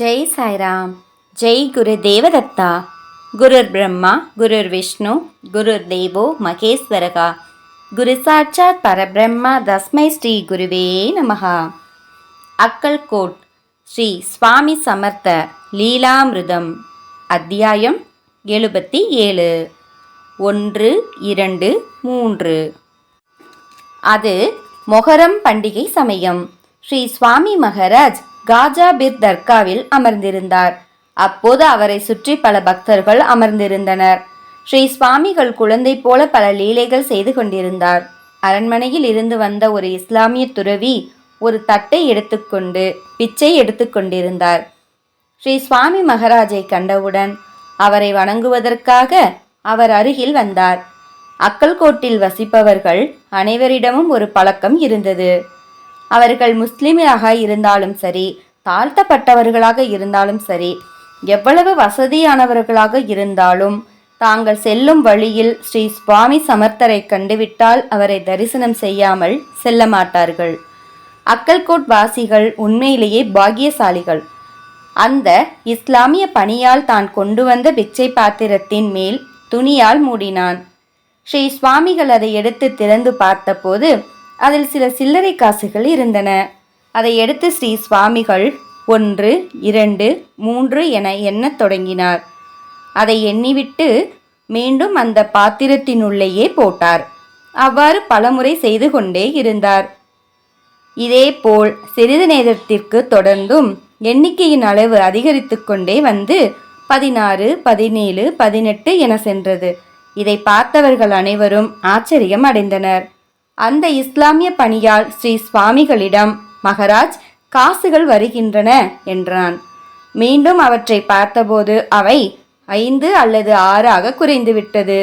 ஜெய் சாய்ராம். ஜெய் குரு தேவதத்தா. குருர் பிரம்மா குருர் விஷ்ணு குருர் தேவோ மகேஸ்வரகா. குரு சாட்சாத் பரபிரம்மா தஸ்மை ஸ்ரீ குருவே நமகா அக்கல்கோட் ஸ்ரீ சுவாமி சமர்த்த லீலாமிருதம். அத்தியாயம் எழுபத்தி ஏழு. ஒன்று இரண்டு மூன்று. அது மொஹரம் பண்டிகை சமயம். ஸ்ரீ சுவாமி மகராஜ் காஜாபீர் தர்காவில் அமர்ந்திருந்தார். அப்போது அவரை சுற்றி பல பக்தர்கள் அமர்ந்திருந்தனர். ஸ்ரீ சுவாமிகள் குழந்தை போல பல லீலைகள் செய்து கொண்டிருந்தார். அரண்மனையில் இருந்து வந்த ஒரு இஸ்லாமிய துறவி ஒரு தட்டை எடுத்துக்கொண்டு பிச்சை எடுத்துக்கொண்டிருந்தார் ஸ்ரீ சுவாமி மகராஜை கண்டவுடன் அவரை வணங்குவதற்காக அவர் அருகில் வந்தார். அக்கல்கோட்டில் வசிப்பவர்கள் அனைவரிடமும் ஒரு பழக்கம் இருந்தது. அவர்கள் முஸ்லிமாக இருந்தாலும் சரி தாழ்த்தப்பட்டவர்களாக இருந்தாலும் சரி எவ்வளவு வசதியானவர்களாக இருந்தாலும் தாங்கள் செல்லும் வழியில் ஸ்ரீ சுவாமி சமர்த்தரை கண்டுவிட்டால் அவரை தரிசனம் செய்யாமல் செல்ல மாட்டார்கள். அக்கல்கோட் வாசிகள் உண்மையிலேயே பாக்கியசாலிகள். அந்த இஸ்லாமிய பணியால் தான் கொண்டு வந்த பிச்சை பாத்திரத்தின் மேல் துணியால் மூடினான். ஸ்ரீ சுவாமிகள் அதை எடுத்து திறந்து பார்த்தபோது அதில் சில சில்லறை காசுகள் இருந்தன. அதை எடுத்து ஸ்ரீ சுவாமிகள் ஒன்று இரண்டு மூன்று என எண்ணத் தொடங்கினார். அதை எண்ணிவிட்டு மீண்டும் அந்த பாத்திரத்தினுள்ளேயே போட்டார். அவ்வாறு பலமுறை செய்து கொண்டே இருந்தார். இதேபோல் சிறிது நேரத்திற்கு தொடர்ந்தும் எண்ணிக்கையின் அளவு அதிகரித்து கொண்டே வந்து பதினாறு பதினேழு பதினெட்டு என சென்றது. இதை பார்த்தவர்கள் அனைவரும் ஆச்சரியம் அடைந்தனர். அந்த இஸ்லாமிய பணியால் ஸ்ரீ சுவாமிகளிடம் மகராஜ் காசுகள் வருகின்றன என்றான். மீண்டும் அவற்றை பார்த்தபோது அவை ஐந்து அல்லது ஆறாக குறைந்துவிட்டது.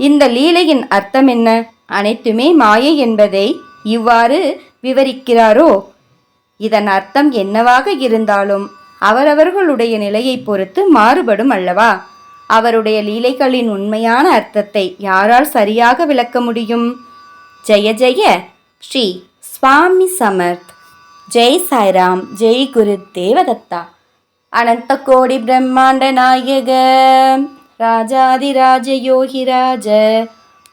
இந்த லீலையின் அர்த்தம் என்ன? அனைத்துமே மாயை என்பதை இவ்வாறு விவரிக்கிறாரோ? இதன் அர்த்தம் என்னவாக இருந்தாலும் அவரவர்களுடைய நிலையை பொறுத்து மாறுபடும் அல்லவா? அவருடைய லீலைகளின் உண்மையான அர்த்தத்தை யாரால் சரியாக விளக்க முடியும்? ஜெய ஜெய. ஸ்ரீ சுவாமி சமர்த். ஜெய் சாய்ராம் ஜெய் குரு தேவதத்தா. அனந்த கோடி பிரம்மாண்ட நாயக. ராஜாதிராஜ யோகிராஜ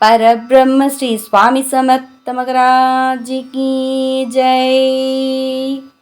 பரபிரம்ம ஸ்ரீ சுவாமி சமர்த்த மகராஜி கி ஜெய்.